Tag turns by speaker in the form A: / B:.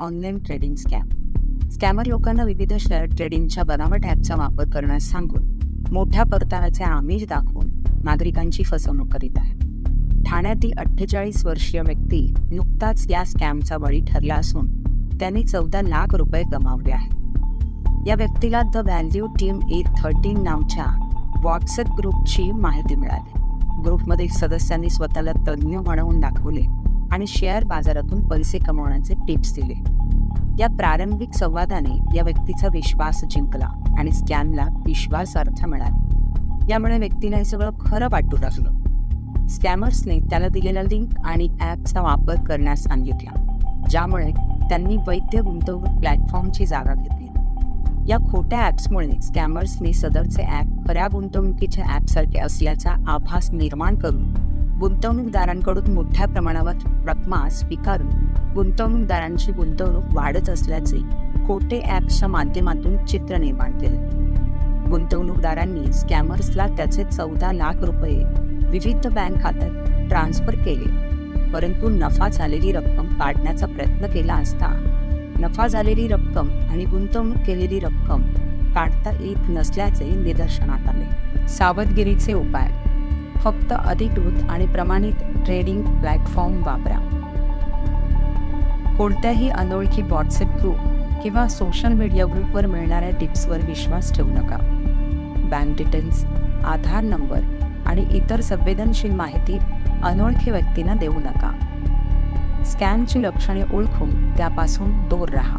A: Online trading scam. स्कॅमर लोकांना विविध share ट्रेडिंगच्या बनावट ॲपचा वापर करण्यास सांगून मोठ्या परताव्याचे आमिष दाखवून नागरिकांची फसवणूक करीत आहे. ठाण्यातील अठ्ठेचाळीस वर्षीय व्यक्ती नुकताच या स्कॅमचा बळी ठरला असून त्याने चौदा लाख रुपये गमावले आहेत. या व्यक्तीला the value team A thirteen नावच्या WhatsApp ग्रुपची माहिती मिळाली. ग्रुपमध्ये सदस्यांनी स्वतःला तज्ज्ञ म्हणवून दाखवले. आणि शेअर बाजारातून पैसे कमवण्याचे टिप्स दिले. या प्रारंभिक संवादाने या व्यक्तीचा विश्वास जिंकला आणि स्कॅमला विश्वासार्थ मिळाले. यामुळे व्यक्तीला हे सगळं खरं वाटू लागलं. स्कॅमर्सने त्याला दिलेला लिंक आणि ॲपचा वापर करण्यास सांगितला ज्यामुळे त्यांनी वैध गुंतवणूक प्लॅटफॉर्मची जागा घेतली. या खोट्या ॲप्समुळे स्कॅमर्सनी सदरचे ॲप खऱ्या गुंतवणुकीच्या ॲपसारखे असल्याचा आभास निर्माण करून गुंतवणूकदारांकडून मोठ्या प्रमाणावर रकमा स्वीकारून गुंतवणूकदारांची गुंतवणूक वाढत असल्याचे खोटे ॲप्सच्या माध्यमातून चित्र निर्माण केले. गुंतवणूकदारांनी स्कॅमर्सला त्याचे चौदा लाख रुपये विविध बँक खात्यात ट्रान्स्फर केले परंतु नफा झालेली रक्कम काढण्याचा प्रयत्न केला असता नफा झालेली रक्कम आणि गुंतवणूक केलेली रक्कम काढता येत नसल्याचे निदर्शनात आले. सावधगिरीचे उपाय फक्त अधिकृत आणि प्रमाणित ट्रेडिंग प्लॅटफॉर्म वापरा. कोणत्याही अनोळखी व्हॉट्सअप ग्रुप किंवा सोशल मीडिया ग्रुपवर मिळणाऱ्या टिप्सवर विश्वास ठेवू नका. बँक डिटेल्स आधार नंबर आणि इतर संवेदनशील माहिती अनोळखी व्यक्तींना देऊ नका. स्कॅमची लक्षणे ओळखून त्यापासून दूर राहा.